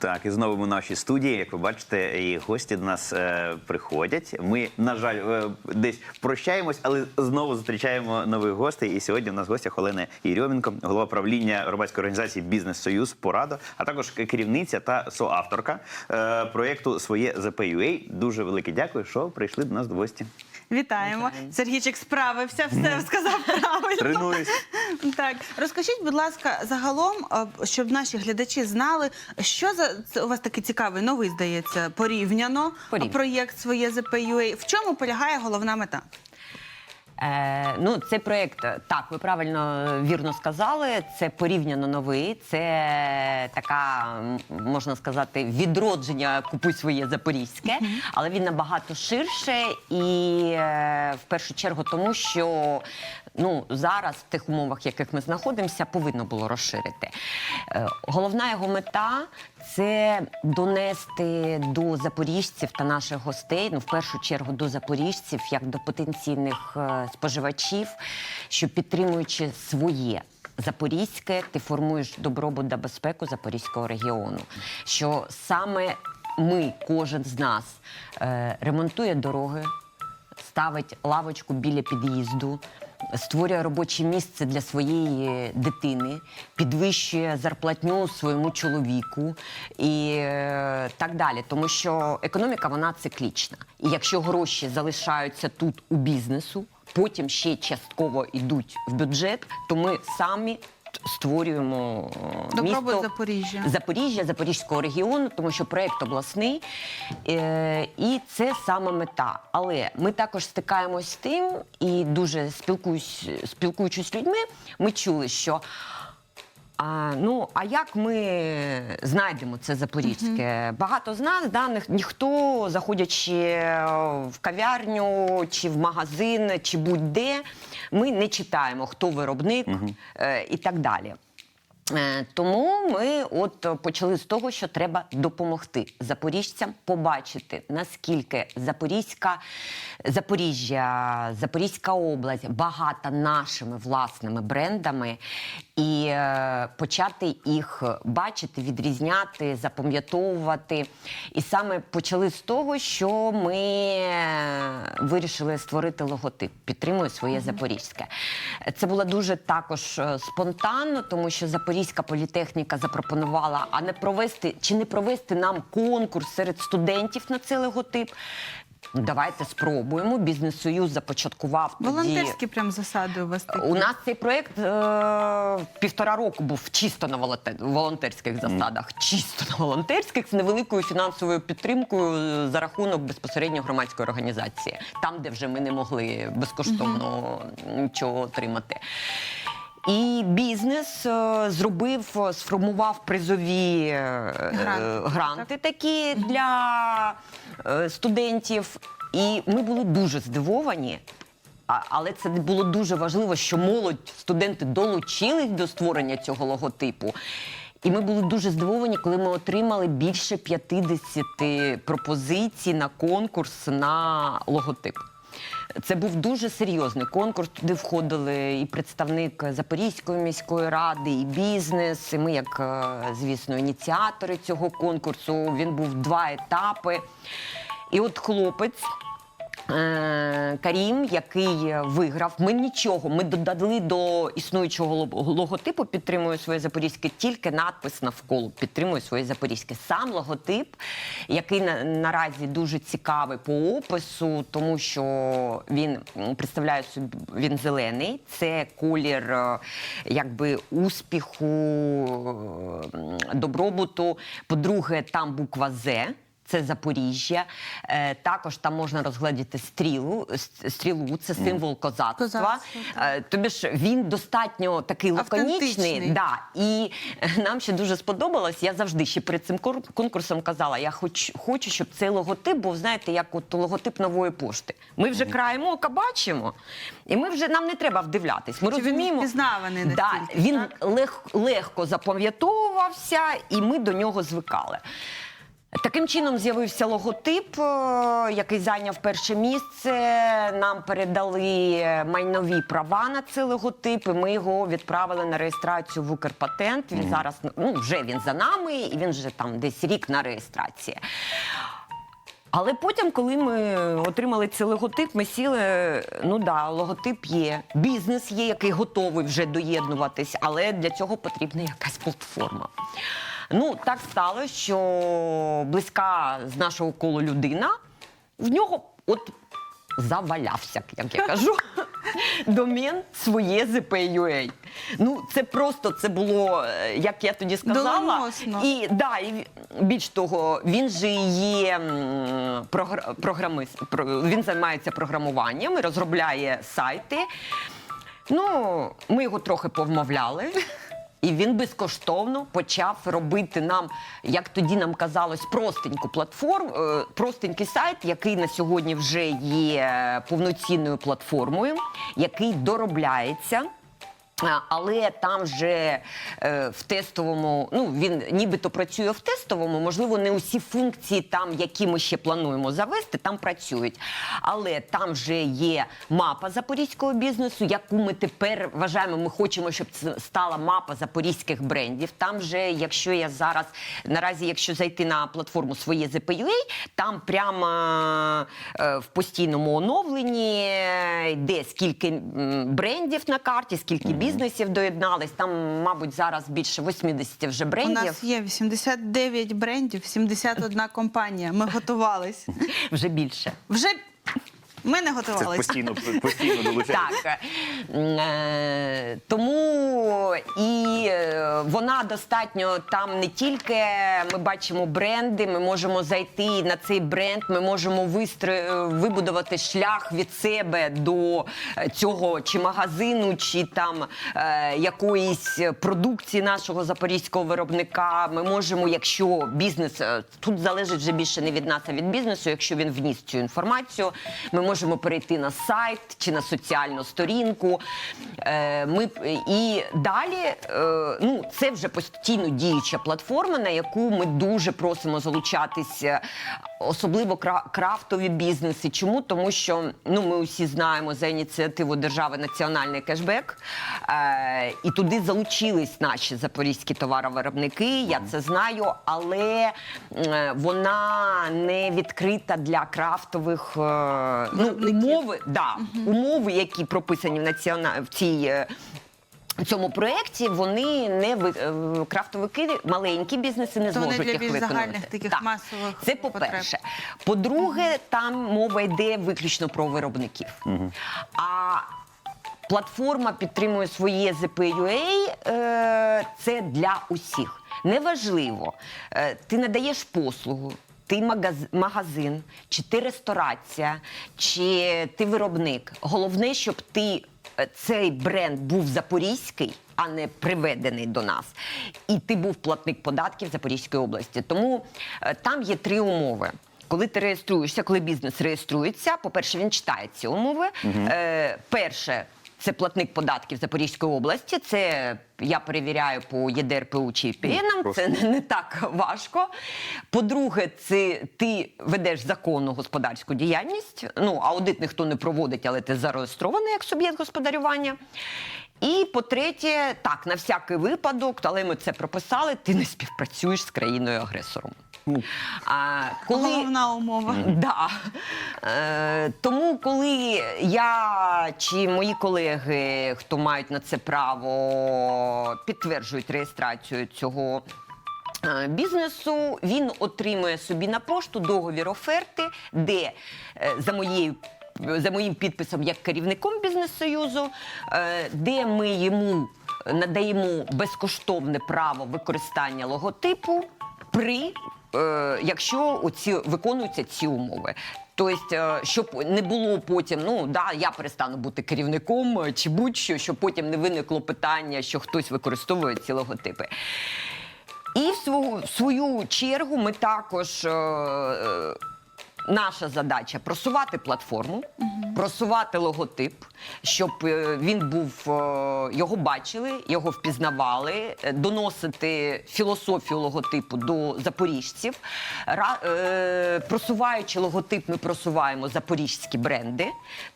Так, і знову ми в нашій студії. Як ви бачите, і гості до нас е, приходять. Ми, на жаль, е, десь прощаємось, але знову зустрічаємо нових гостей. І сьогодні у нас в гостях Олена Єрьоменко, голова правління громадської організації Бізнес Союз Порадо, а також керівниця та соавторка е, проєкту Своє ЗПЮА. Дуже велике дякую, що прийшли до нас в гості. Вітаємо. Сергійчик справився, все сказав правильно. Тренуюсь. Так, розкажіть, будь ласка, загалом, е, щоб наші глядачі знали, що за це у вас такий цікавий новий здається порівняно Порівняно. проєкт своє ЗПЮА. В чому полягає головна мета? Е, ну, цей проєкт, так, ви правильно вірно сказали. Це порівняно новий. Це така, можна сказати, відродження купуй своє запорізьке, але він набагато ширше і е, в першу чергу тому, що ну зараз в тих умовах, в яких ми знаходимося, повинно було розширити. Е, головна його мета це донести до запоріжців та наших гостей, ну в першу чергу до запоріжців, як до потенційних е, споживачів, що підтримуючи своє. Запорізьке, ти формуєш добробут та безпеку Запорізького регіону. Що саме ми, кожен з нас, е, ремонтує дороги, ставить лавочку біля під'їзду, створює робоче місце для своєї дитини, підвищує зарплатню своєму чоловіку і е, так далі. Тому що економіка вона циклічна. І якщо гроші залишаються тут у бізнесу, потім ще частково йдуть в бюджет, то ми самі. Створюємо е, Добробут місто Запоріжжя. Запоріжжя, Запорізького регіону, тому що проєкт обласний, е, і це саме мета. Але ми також стикаємось з тим, і дуже спілкуюсь, спілкуючись з людьми, ми чули, що. А, ну, а як ми знайдемо це запорізьке? Багато з нас, да, ніх- ніхто, заходячи в кав'ярню чи в магазин, чи будь-де, ми не читаємо, хто виробник е, і так далі. Е, Тому ми от почали з того, що треба допомогти запоріжцям побачити, наскільки Запорізька, Запоріжжя, Запорізька область багата нашими власними брендами, і е, почати їх бачити, відрізняти, запам'ятовувати. І саме почали з того, що ми е, вирішили створити логотип. Підтримую своє Запорізьке. Це було дуже також спонтанно, тому що Запорізька політехніка запропонувала, а не провести чи не провести нам конкурс серед студентів на цей логотип. Давайте спробуємо. Бізнес-союз започаткував тоді. Волонтерські прям засади у вас такі. У нас цей проєкт е, півтора року був чисто на волонтерських засадах, чисто на волонтерських з невеликою фінансовою підтримкою е, за рахунок безпосередньо громадської організації, там, де вже ми не могли безкоштовно нічого отримати. І бізнес е, зробив, е, сформував призові е, Гранти, гранти такі для студентів. І ми були дуже здивовані. А, але це було дуже важливо, що молодь, студенти долучились до створення цього логотипу. І ми були дуже здивовані, коли ми отримали більше 50 пропозицій на конкурс на логотип. Це був дуже серйозний конкурс. Туди входили і представник Запорізької міської ради, і бізнес. І ми, як е, звісно, ініціатори цього конкурсу. Він був два етапи. І от хлопець. Е, Карім, який виграв, ми нічого. Ми додали до існуючого логотипу підтримує своє запорізьке, тільки надпис навколо підтримує своє запорізьке. Сам логотип, який на, наразі дуже цікавий по опису, тому що він представляє собі він зелений. Це колір е, якби успіху, добробуту. По-друге, там буква З. Це Запоріжжя. Е, також там можна розгледіти стрілу. Стрілу це символ козацтва. Козацтво, Е, тобі ж він достатньо такий лаконічний. Да. І е, нам ще дуже сподобалось. Я завжди ще перед цим конкурсом казала: я хоч, хочу, щоб цей логотип був, знаєте, як от логотип нової пошти. Ми вже краєм ока бачимо, і ми вже нам не треба вдивлятись. Ми Чи він розуміємо, впізнаваний да, настільки, він так? лег, легко запам'ятовувався, і ми до нього звикали. Таким чином з'явився логотип, е, який зайняв перше місце. Нам передали майнові права на цей логотип. і Ми його відправили на реєстрацію в Укрпатент. Він зараз ну вже він за нами, і він вже там десь рік на реєстрації. Але потім, коли ми отримали цей логотип, ми сіли. Ну да, логотип є, бізнес є, який готовий вже доєднуватись, але для цього потрібна якась платформа. Ну, так стало, що близька з нашого колу людина в нього от завалявся, як я кажу. Домен своє ZP.ua. Ну, це просто це було, е, як я тоді сказала. Доленосно. І да, і більш того, він же є програ- програмист. про- Він займається програмуванням розробляє сайти. Ну, ми його трохи повмовляли. І він безкоштовно почав робити нам, як тоді нам казалось, простеньку платформу, е, простенький сайт, який на сьогодні вже є повноцінною платформою, який доробляється. А, Але там же е, в тестовому, ну він нібито працює в тестовому, можливо, не усі функції, там, які ми ще плануємо завести, там працюють. Але там вже є мапа запорізького бізнесу, яку ми тепер вважаємо, ми хочемо, щоб це стала мапа запорізьких брендів. Там же, якщо я зараз наразі, якщо зайти на платформу своє ZPUA, там прямо е, в постійному оновленні е, йде скільки брендів на карті, скільки бізнесів доєднались. Там, мабуть, зараз більше 80 вже У брендів. нас є 89 брендів, 71 компанія. Ми готувались. Вже більше. Вже ми не Це постійно, постійно долучається. Так. Е, Тому і е, вона достатньо там не тільки ми бачимо бренди, ми можемо зайти на цей бренд, ми можемо вистро- вибудувати шлях від себе до е, цього чи магазину, чи там е, якоїсь продукції нашого запорізького виробника. Ми можемо, якщо бізнес е, тут залежить вже більше не від нас, а від бізнесу, якщо він вніс цю інформацію, ми можемо перейти на сайт чи на соціальну сторінку. Е, Ми і далі, е, ну це вже постійно діюча платформа, на яку ми дуже просимо залучатися, особливо крафтові бізнеси. Чому? Тому що ну ми усі знаємо за ініціативу держави національний кешбек, е, і туди залучились наші запорізькі товаровиробники. Я це знаю, але вона не відкрита для крафтових ну, умови, да, умови, які прописані в націона... в цій. е, в цьому проєкті вони не ви... е, крафтовики, маленькі бізнеси не То вони зможуть для їх більш виконувати. загальних таких Так. масових Це по-перше. По-друге, там мова йде виключно про виробників. А платформа підтримує своє ZPUA, е, це для усіх. Неважливо, е, ти надаєш послугу. Ти магаз- магазин, чи ти ресторація, чи ти виробник. Головне, щоб ти е, цей бренд був запорізький, а не приведений до нас. І ти був платник податків Запорізької області. Тому е, там є три умови. Коли ти реєструєшся, коли бізнес реєструється, по-перше, він читає ці умови. Е, перше, це платник податків Запорізької області. Це я перевіряю по ЄДРПУ чи ВПНам. Це не, не так важко. По-друге, це ти ведеш законну господарську діяльність. Ну, аудит ніхто не проводить, але ти зареєстрований як суб'єкт господарювання. І по-третє, так, на всякий випадок, але ми це прописали, ти не співпрацюєш з країною-агресором. А, коли... Головна умова. Да. Е, тому, коли я чи мої колеги, хто мають на це право, підтверджують реєстрацію цього. е, Бізнесу він отримує собі на пошту договір оферти, де е, за моєю за моїм підписом як керівником бізнес-союзу, е, де ми йому надаємо безкоштовне право використання логотипу при якщо оці виконуються ці умови. Тобто, е, щоб не було потім, ну да, я перестану бути керівником е, чи будь-що, щоб потім не виникло питання, що хтось використовує ці логотипи. І в свою, в свою чергу ми також. е, е, наша задача просувати платформу, просувати логотип, щоб е, він був, е, його бачили, його впізнавали, е, доносити філософію логотипу до запоріжців. Просуваючи логотип, ми просуваємо запорізькі бренди,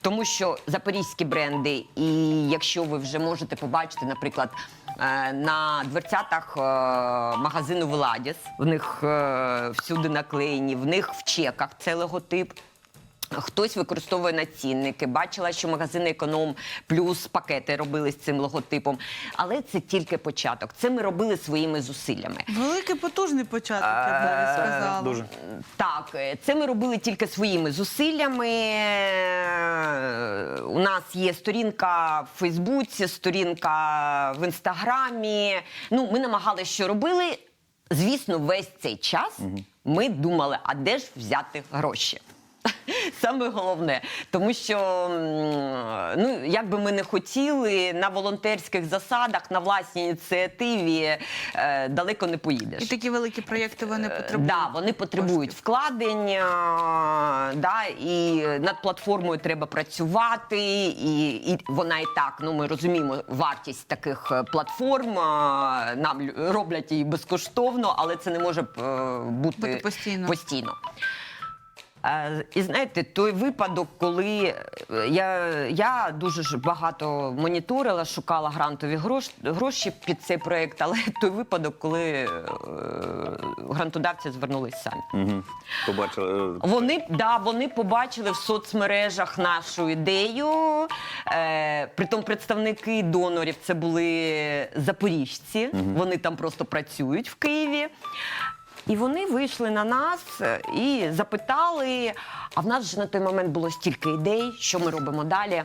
тому що запорізькі бренди, і якщо ви вже можете побачити, наприклад, на дверцятах е, магазину Владіс, в них е, всюди наклеєні, в них в чеках це логотип. Хтось використовує націнники. Бачила, що магазини економ плюс пакети робили з цим логотипом. Але це тільки початок. Це ми робили своїми зусиллями. Великий потужний початок, я б навіть сказала. Дуже. Так, е, це ми робили тільки своїми зусиллями. У нас є сторінка в Фейсбуці, сторінка в Інстаграмі. Ну, ми намагалися, що робили. Звісно, весь цей час ми думали, а де ж взяти гроші? Саме головне, тому що ну як би ми не хотіли, на волонтерських засадах, на власній ініціативі е, далеко не поїдеш. І такі великі проєкти вони Е, потребують. Да, вони потребують вкладень, е, да, і над платформою треба працювати, і, і вона і так, ну ми розуміємо вартість таких платформ. Нам роблять її безкоштовно, але це не може бути, Бути постійно. постійно. Е, І знаєте, той випадок, коли е, я, я дуже ж багато моніторила, шукала грантові грош, гроші під цей проєкт, але той випадок, коли е, грантодавці звернулись самі. Угу. Побачили. Вони, да, вони побачили в соцмережах нашу ідею. Е, притом представники донорів це були запоріжці. Вони там просто працюють в Києві. І вони вийшли на нас е, і запитали. А в нас же на той момент було стільки ідей, що ми робимо далі.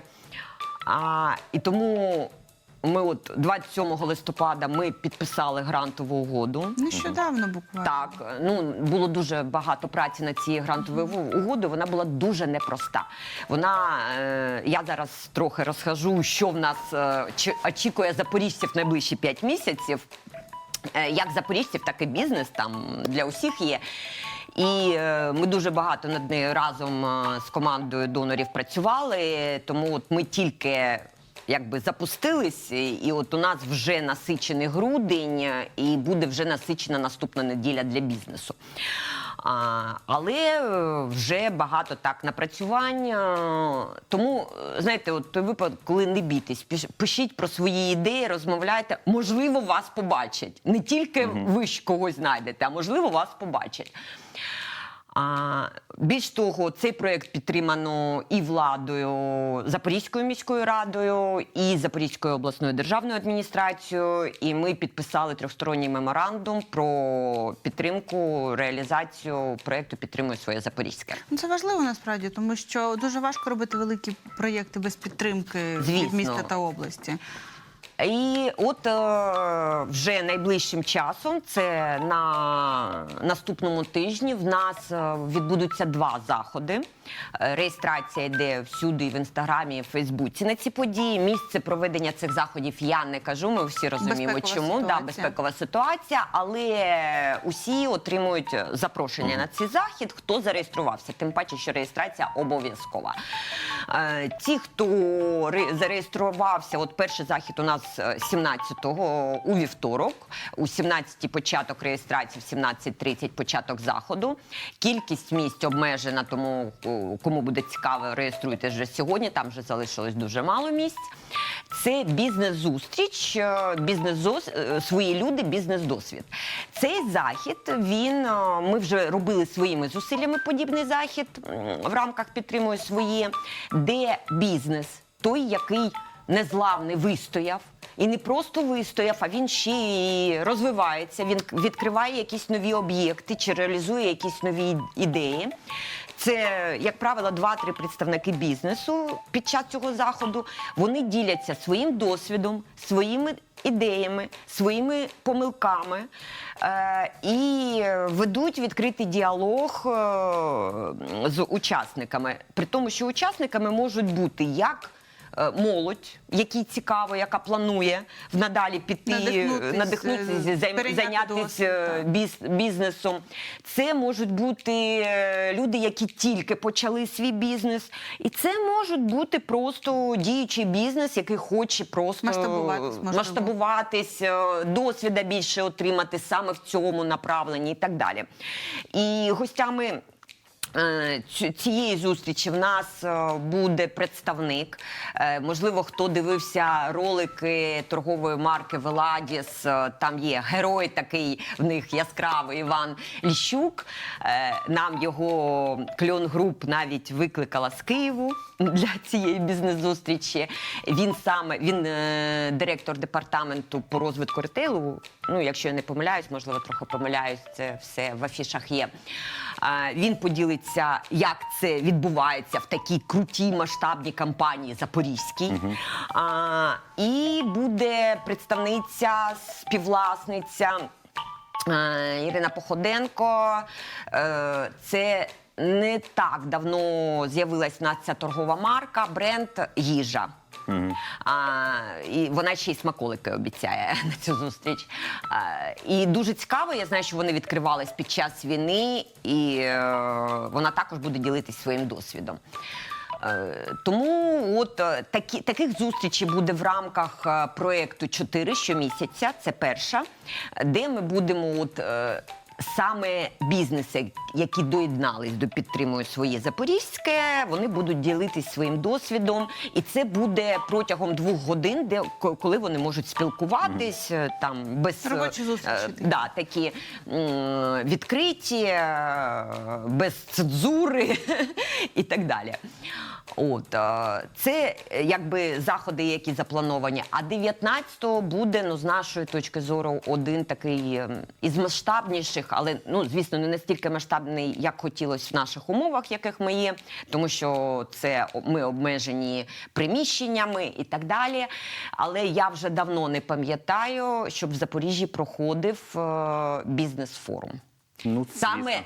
А, і тому ми от 27 листопада ми підписали грантову угоду. Нещодавно буквально. Так, ну було дуже багато праці над цією грантовою угодою. Вона була дуже непроста. Вона е, я зараз трохи розкажу, що в нас е, чи- очікує запоріжців найближчі 5 місяців. Е, як запоріжців, так і бізнес там для усіх є. І е, ми дуже багато над нею разом е, з командою донорів працювали. Тому от ми тільки якби запустились, і, от у нас вже насичений грудень, і буде вже насичена наступна неділя для бізнесу. А, але е, вже багато так напрацювань. е, Тому, е, знаєте, от той випадок, коли не бійтесь, піш- пишіть про свої ідеї, розмовляйте. Можливо, вас побачать. Не тільки ви когось знайдете, а можливо, вас побачать. А, більш того, цей проєкт підтримано і владою Запорізькою міською радою, і Запорізькою обласною державною адміністрацією. І ми підписали трьохсторонній меморандум про підтримку, реалізацію проєкту Підтримує своє Запорізьке. Ну, це важливо насправді, тому що дуже важко робити великі проєкти без підтримки Звісно. від міста та області. І от е, вже найближчим часом, це на наступному тижні, в нас е, відбудуться два заходи. Е, Реєстрація йде всюди в інстаграмі, і в Фейсбуці на ці події. Місце проведення цих заходів я не кажу. Ми всі розуміємо, Безпекова чому да, безпекова ситуація, але усі отримують запрошення на цей захід, хто зареєструвався. Тим паче, що реєстрація обов'язкова. Е, Ті, хто ре- зареєструвався, от перший захід у нас е, 17-го у вівторок, у 17-й початок реєстрації, в 17.30 початок заходу. Кількість місць обмежена, тому кому буде цікаво, реєструйтесь вже сьогодні. Там вже залишилось дуже мало місць. Це бізнес-зустріч, е, бізнес свої люди, бізнес-досвід. Цей захід він е, ми вже робили своїми зусиллями подібний захід в рамках підтримує своє, де бізнес, той, який незламний вистояв. І не просто вистояв, а він ще й розвивається. Він відкриває якісь нові об'єкти чи реалізує якісь нові ідеї. Це, як правило, два-три представники бізнесу під час цього заходу. Вони діляться своїм досвідом, своїми ідеями, своїми помилками е, і ведуть відкритий діалог е, з учасниками. При тому, що учасниками можуть бути як молодь, якій цікаво, яка планує надалі піти, е, надихнутися, е, зайнятися біз, бізнесом. Це можуть бути е, люди, які тільки почали свій бізнес, і це можуть бути просто діючий бізнес, який хоче просто Масштабуватись, масштабуватись, е, досвіда більше отримати саме в цьому направленні і так далі. І гостями. Е, Цієї зустрічі в нас е, буде представник. Е, Можливо, хто дивився ролики торгової марки Веладіс. Там є герой такий в них яскравий Іван Ліщук. Нам його кльон груп навіть викликала з Києву для цієї бізнес-зустрічі. Він саме він директор департаменту по розвитку ретейлу. Ну, якщо я не помиляюсь, можливо, трохи помиляюсь, це все в афішах є. Він поділиться, як це відбувається в такій крутій масштабній кампанії Запорізькій. А, і буде представниця, співвласниця. Ірина Походенко. Е, Це не так давно з'явилась нас ця торгова марка, бренд їжа. А, і вона ще й смаколики обіцяє на цю зустріч. А, і дуже цікаво, я знаю, що вони відкривались під час війни, і е, вона також буде ділитись своїм досвідом. Е, Тому от е, такі, таких зустрічей буде в рамках е, проєкту 4 щомісяця. Це перша, де ми будемо от. е, Саме бізнеси, які доєднались до підтримує своє Запорізьке, вони будуть ділитись своїм досвідом, і це буде протягом двох годин, де коли вони можуть спілкуватись е, там без Робочі зустрічі е, да, такі відкриті, е, без цензури і так далі. От е, це е, якби заходи, які заплановані. А 19-го буде, ну з нашої точки зору, один такий ем, із масштабніших, але ну звісно, не настільки масштабний, як хотілося в наших умовах, яких ми є, тому що це ми обмежені приміщеннями і так далі. Але я вже давно не пам'ятаю, щоб в Запоріжжі проходив е, бізнес-форум. Ну, Саме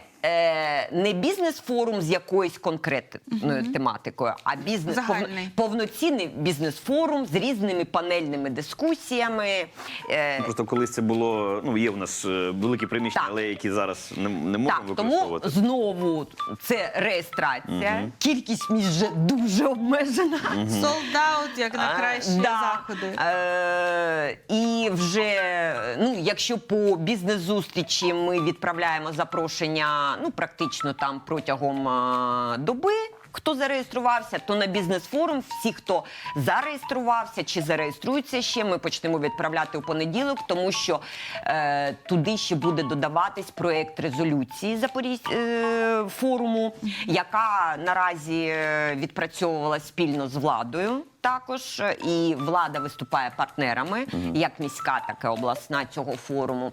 не бізнес-форум з якоюсь конкретною тематикою, а бізнес Загальний. повноцінний бізнес-форум з різними панельними дискусіями. Е, Просто колись це було, ну є в нас е, великі приміщення, Так. але які зараз не, не можемо так, тому використовувати. знову це реєстрація. Кількість місць вже дуже обмежена. Солдат, як на кращі А, да. Е, і вже, ну, якщо по бізнес-зустрічі ми відправляємо запрошення ну, практично там протягом е, доби. Хто зареєструвався, то на бізнес-форум всі, хто зареєструвався чи зареєструються ще, ми почнемо відправляти у понеділок, тому що е, туди ще буде додаватись проект резолюції Запорізь е, форуму, яка наразі е, відпрацьовувалась спільно з владою. Також і влада виступає партнерами, як міська, так і обласна цього форуму.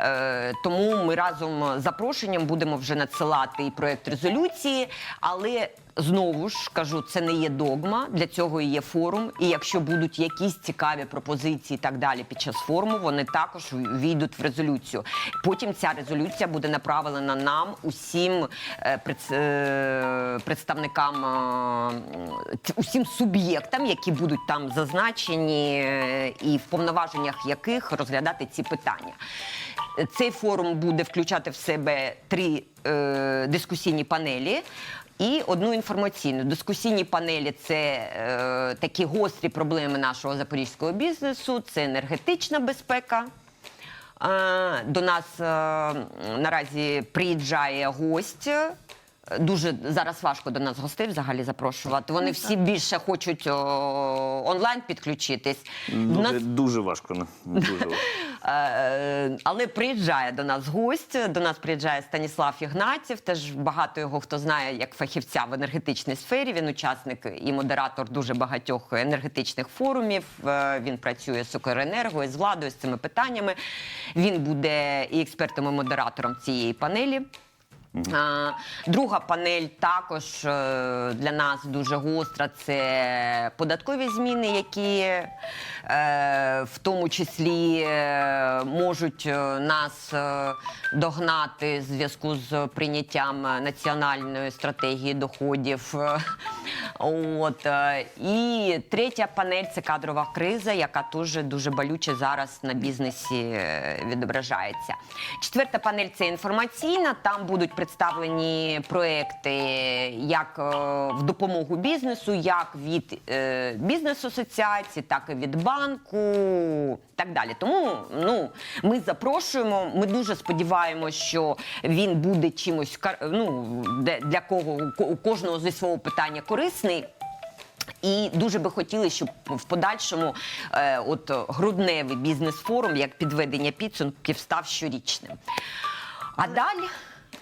Е, тому ми разом з запрошенням будемо вже надсилати і проект резолюції, але. Знову ж кажу, це не є догма. Для цього і є форум. І якщо будуть якісь цікаві пропозиції і так далі під час форуму, вони також війдуть в резолюцію. Потім ця резолюція буде направлена нам, усім е, е, представникам, е, усім суб'єктам, які будуть там зазначені, і в повноваженнях яких розглядати ці питання. Цей форум буде включати в себе три е, дискусійні панелі. І одну інформаційну дискусійні панелі це е, такі гострі проблеми нашого запорізького бізнесу, це енергетична безпека. Е, до нас е, наразі приїжджає гость. Дуже зараз важко до нас гостей взагалі запрошувати. Вони всі більше хочуть о, онлайн підключитись. В нас Дуже, дуже важко. ну, Дуже важко. Е, Але приїжджає до нас гость. До нас приїжджає Станіслав Ігнатів. Теж багато його хто знає як фахівця в енергетичній сфері. Він учасник і модератор дуже багатьох енергетичних форумів. Е, Він працює з Укренерго з владою з цими питаннями. Він буде і експертом, і модератором цієї панелі. А, Друга панель також е, для нас дуже гостра. Це податкові зміни, які е, в тому числі е, можуть е, нас е, догнати в зв'язку з прийняттям національної стратегії доходів. Е, От е, і третя панель це кадрова криза, яка теж дуже болюче зараз на бізнесі е, відображається. Четверта панель це інформаційна. Там будуть представлені проекти як е, в допомогу бізнесу, як від е, бізнес-асоціацій, так і від банку. Так далі. Тому ну ми запрошуємо. Ми дуже сподіваємося, що він буде чимось ну, для кого у кожного зі свого питання корисний. І дуже би хотіли, щоб в подальшому е, от грудневий бізнес-форум як підведення підсумків став щорічним. А далі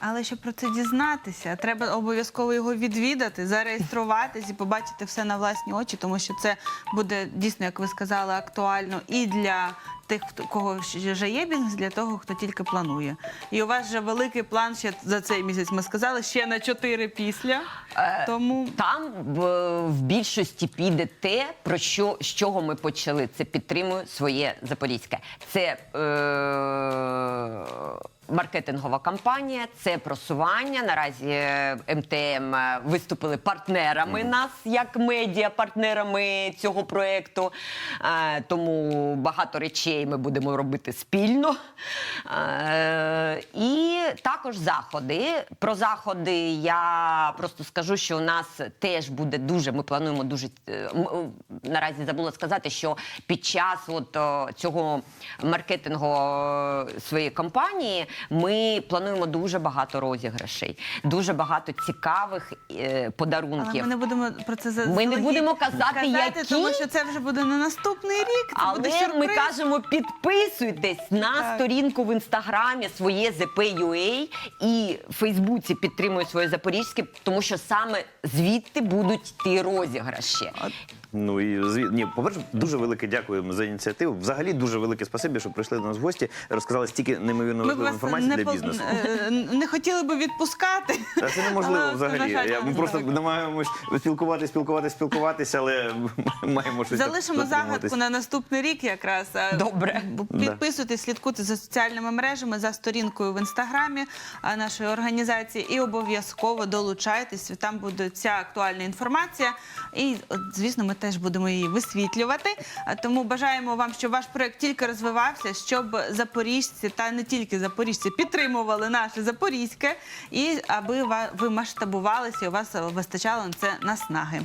Але щоб про це дізнатися, треба обов'язково його відвідати, зареєструватись і побачити все на власні очі, тому що це буде дійсно, як ви сказали, актуально і для тих, хто кого вже є бізнес, для того, хто тільки планує. І у вас вже великий план ще за цей місяць. Ми сказали ще на чотири після. Е, Тому там в, в більшості піде те, про що з чого ми почали. Це підтримую своє Запорізьке. Це е, маркетингова кампанія, це просування. Наразі е, МТМ е, виступили партнерами нас як медіа, партнерами цього проекту. Е, тому багато речей ми будемо робити спільно. І також заходи. Про заходи я просто скажу, що у нас теж буде дуже. Ми плануємо дуже наразі забула сказати, що під час от цього маркетингу е, своєї компанії ми плануємо дуже багато розіграшей, дуже багато цікавих е, подарунків. але ми не будемо про це за Ми не будемо казати, які. тому що це вже буде на наступний рік. Це буде ми сюрприз. кажемо, підписуйтесь на Так. сторінку в інстаграмі своє ZP.UA і в Фейсбуці підтримує своє Запорізьке, тому що саме звідти будуть йти розіграші. Ну і зві- ні, по-перше, дуже велике дякуємо за ініціативу. Взагалі дуже велике спасибі, що прийшли до нас в гості, розказали стільки неймовірно важливої інформації не, для по- бізнесу. е, не хотіли би відпускати. Та це неможливо Але, взагалі. жаль, Я- Ми просто намагаємось спілкуватися, спілкуватися, спілкуватися, але маємо щось Залишимо загадку на наступний рік якраз. Добре. Підписуйтесь, слідкуйте за соціальними мережами, за сторінкою в інстаграмі нашої організації і обов'язково долучайтесь. Там буде ця актуальна інформація. І, звісно, ми теж будемо її висвітлювати. Тому бажаємо вам, щоб ваш проект тільки розвивався, щоб запоріжці та не тільки запоріжці підтримували наше запорізьке, і аби ви масштабувалися, і у вас вистачало на це наснаги.